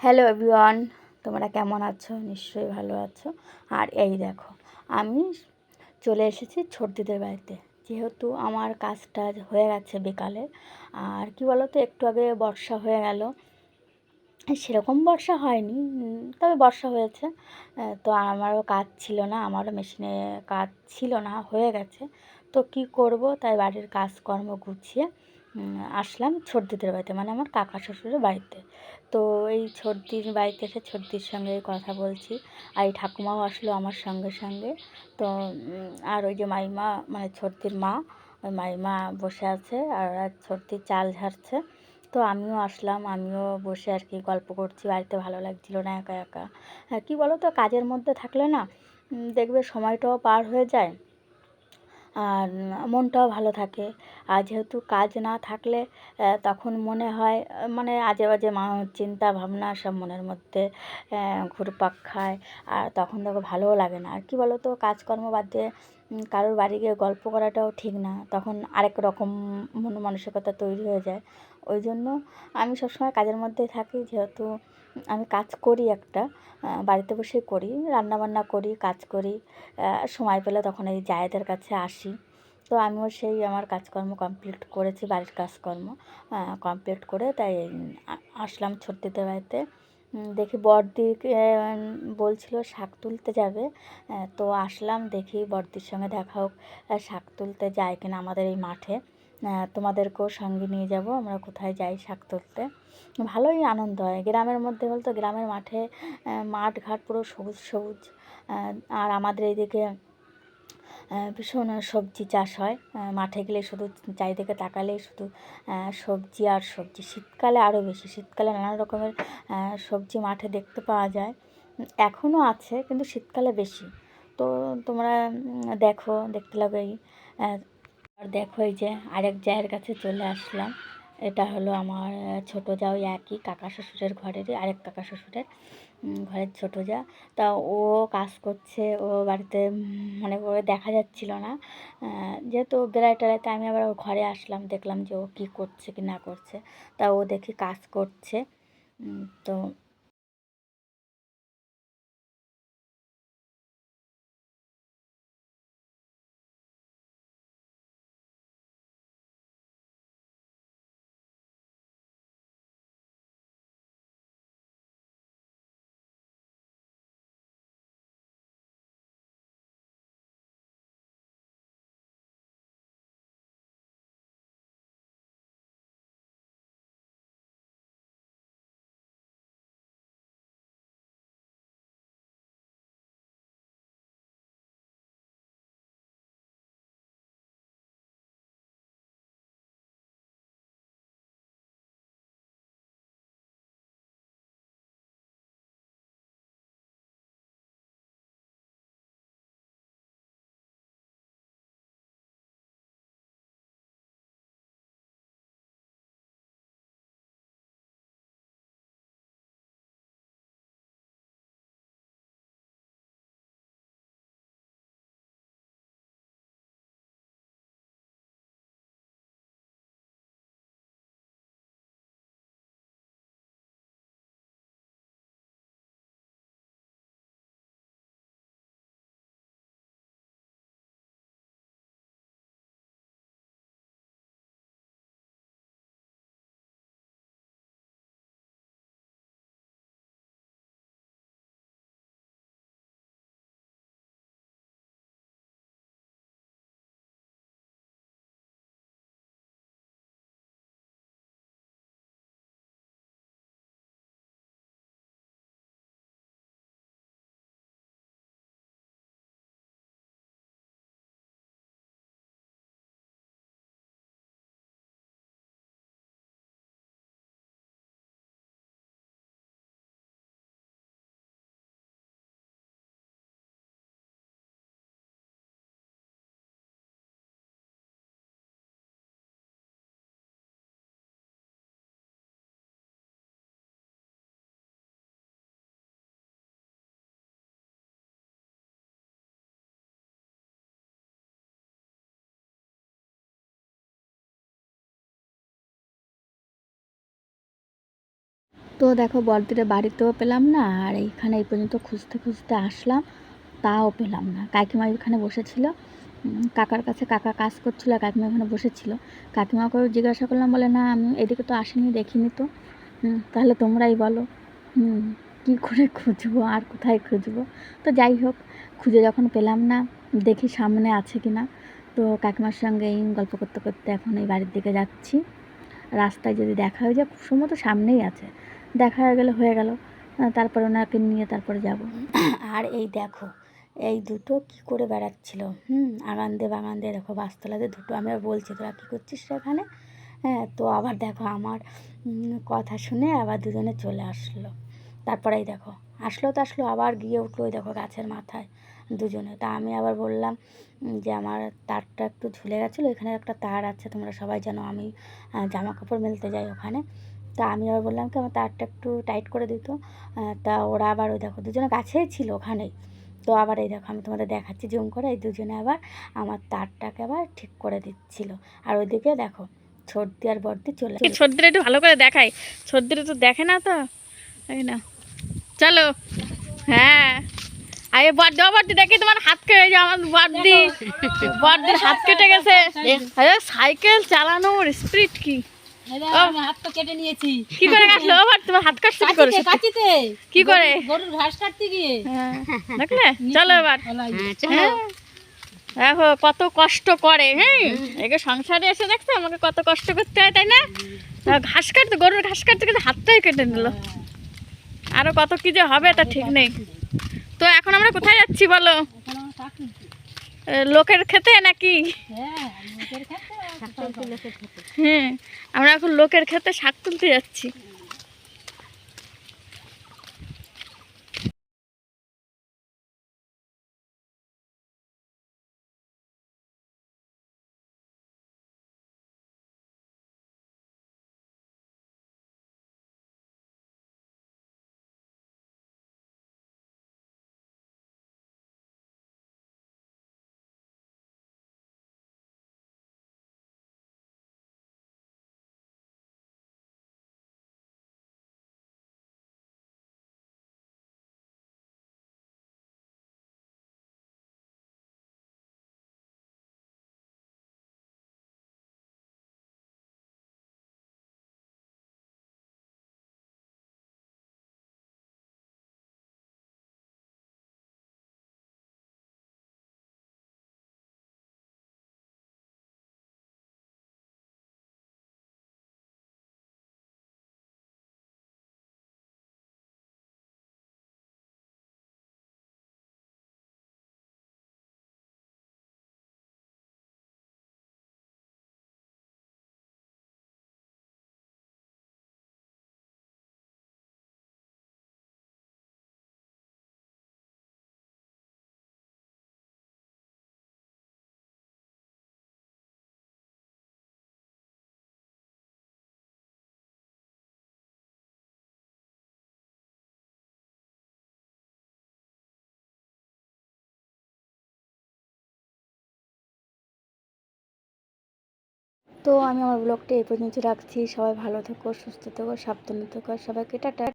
Hello everyone তোমরা কেমন আছো? নিশ্চয়ই ভালো আছো। আর এই দেখো, আমি চলে এসেছি ছোটদিদের বাড়িতে। যেহেতু আমার কাজটা হয়ে গেছে বিকালে, আর কি বলো তো একটু আগে বর্ষা হয়ে গেল। সেরকম বর্ষা হয়নি, তবে বর্ষা হয়েছে। তো আমারও কাজ ছিল না, আমারও মেশিনে কাজ ছিল না, হয়ে গেছে। তো কি করব? তাই বাড়ির কাজকর্ম গুছিয়ে আসলাম ছোটদিদের বাড়িতে মানে আমার কাকা শ্বশুরের বাড়িতে। তো এই ছোটদির বাড়িতে এসে ছোটদির সঙ্গে কথা বলছি আর এই ঠাকুমাও আসলো আমার সঙ্গে সঙ্গে। তো আর ওই যে মাইমা মানে ছোটদির মা, ওই মাইমা বসে আছে আর ছোটদির চাল ঝাড়ছে। তো আমিও আসলাম, আমিও বসে আর কি গল্প করছি, বাড়িতে ভালো লাগছিল না একা একা। হ্যাঁ কী বলো তো কাজের মধ্যে থাকলে না দেখবে সময়টাও পার হয়ে যায়। আর মনটাও ভালো থাকে। আর যেহেতু কাজ না থাকলে তখন মনে হয় মানে আজে বাজে মা, চিন্তা ভাবনা সব মনের মধ্যে ঘুরপাক খায়। আর তখন দেখো ভালোও লাগে না। আর কী বলো তো কাজকর্ম বাদ দিয়ে কারোর বাড়ি গিয়ে গল্প করাটাও ঠিক না। তখন আরেক রকম মন মানসিকতা তৈরি হয়ে যায়। ওই জন্য আমি সবসময় কাজের মধ্যেই থাকি। যেহেতু আমি কাজ করি একটা বাড়িতে বসেই করি, রান্নাবান্না করি, কাজ করি সময় পেলে তখন এই জায়েদের কাছে আসি। তো আমিও সেই আমার কাজকর্ম কমপ্লিট করেছি, বাড়ির কাজকর্ম কমপ্লিট করে তাই আসলাম ছোট্টিদের বাড়িতে। দেখি বড়দিকে বলছিল শাক তুলতে যাবে তো আসলাম, দেখি বড়দির সঙ্গে দেখা হোক শাক তুলতে যায় কিনা আমাদের এই মাঠে। তোমাদেরকেও সঙ্গে নিয়ে যাব, আমরা কোথায় যাই শাক তুলতে। ভালোই আনন্দ হয়। গ্রামের মধ্যে বলতো, গ্রামের মাঠে মাঠ ঘাট পুরো সবুজ সবুজ। আর আমাদের এইদিকে ভীষণ সবজি চাষ হয়। মাঠে গেলে শুধু চারিদিকে তাকালেই শুধু সবজি আর সবজি। শীতকালে আরও বেশি। শীতকালে নানা রকমের সবজি মাঠে দেখতে পাওয়া যায়। এখনও আছে, কিন্তু শীতকালে বেশি। তো তোমরা দেখো, দেখতে লাগেই আর দেখো এই যে আরেক জায়ের কাছে চলে আসলাম। এটা হলো আমার ছোটো যা ওই একই, কাকা শ্বশুরের ঘরেরই, আরেক কাকা শ্বশুরের ঘরের ছোটো যা। তা ও কাজ করছে, ও বাড়িতে মানে ওকে দেখা যাচ্ছিল না। যেহেতু বেড়ায় টেড়াইতে আমি আবার ওর ঘরে আসলাম, দেখলাম যে ও কী করছে কি না করছে। তা ও দেখি কাজ করছে। তো তো দেখো বড়দিরে বাড়িতেও পেলাম না, আর এইখানে এই পর্যন্ত খুঁজতে খুঁজতে আসলাম, তাও পেলাম না। কাকিমা এখানে বসেছিল। কাকার কাছে কাকা কাজ করছিল, কাকিমা এখানে বসেছিল। কাকিমাকেও জিজ্ঞাসা করলাম, বলে, না, আমি এদিকে তো আসিনি, দেখিনি তো। তাহলে তোমরাই বলো। কী করে খুঁজবো, আর কোথায় খুঁজবো? তো যাই হোক, খুঁজে যখন পেলাম না, দেখি সামনে আছে কি না। তো কাকিমার সঙ্গে এই গল্প করতে করতে এখন এই বাড়ির দিকে যাচ্ছি। রাস্তায় যদি দেখা হয়ে যায় খুব সম্ভবত সামনেই আছে। দেখা হয়ে গেলে হয়ে গেল। তারপরে ওনাকে নিয়ে তারপরে যাব। আর এই দেখো, এই দুটো কি করে বেড়াচ্ছিল? হুম আগান দে বাগান দে দেখো, বাসতলাতে দুটো। আমি আর বলছি, তোরা কী করছিস এখানে? হ্যাঁ তো আবার দেখো, আমার কথা শুনে আবার দুজনে চলে আসলো। তারপরে এই দেখো, আসলো তো আসলো, আবার গিয়ে উঠল ওই দেখো গাছের মাথায় দুজনে। তা আমি আবার বললাম যে আমার তারটা একটু ঝুলে গেছিল, এখানে একটা তার আছে, তোমরা সবাই জানো, আমি জামা কাপড় মেলতে যাই ওখানে। তা আমি আবার বললাম কি আমার তারটা একটু টাইট করে দিত। তা ওরা আবার ওই দেখো দুজনে কাছেই ছিল ওখানেই। তো আবার এই দেখো আমি তোমাদের দেখাচ্ছি জুম করে এই দুজনে আবার আমার তারটাকে আবার ঠিক করে দিচ্ছিল। আর ওইদিকে দেখো সর্দি আর বর্দি চলে। সর্দিটা একটু ভালো করে দেখাই। সর্দিটা তো দেখে না তো? তাই না। চলো। হ্যাঁ। আরে দেখি তোমার হাত কেটে গেছে আমার বড্ডির হাত কেটে গেছে। আরে সাইকেল চালানোর স্পিড কি? হাত তো কেটে নিয়েছি। কি করে কাটলো? আবার তোমার হাত কাটছে কি করে কাচিতে কাচিতে কি করে? গরুর ঘাস কাটতে গিয়ে। হ্যাঁ, দেখলে? চলো এবার। হ্যাঁ। দেখো কত কষ্ট করে হ্যাঁ? একে সংসারে এসে দেখছ আমাকে কত কষ্ট করতে হয় তাই না? ঘাস কাটতে গরুর ঘাস কাটতে কিন্তু হাতটাই কেটে নিল। আরও কত কি যে হবে তা ঠিক নেই। তো এখন আমরা কোথায় যাচ্ছি বলো? লোকের খেতে নাকি? হ্যাঁ হ্যাঁ আমরা এখন লোকের খেতে শাক তুলতে যাচ্ছি। তো আমি আমার ব্লগটা এই পর্যন্ত রাখছি। সবাই ভালো থেকো, সুস্থ থেকো, সাবধানে থেকো সবাইকে টাটা।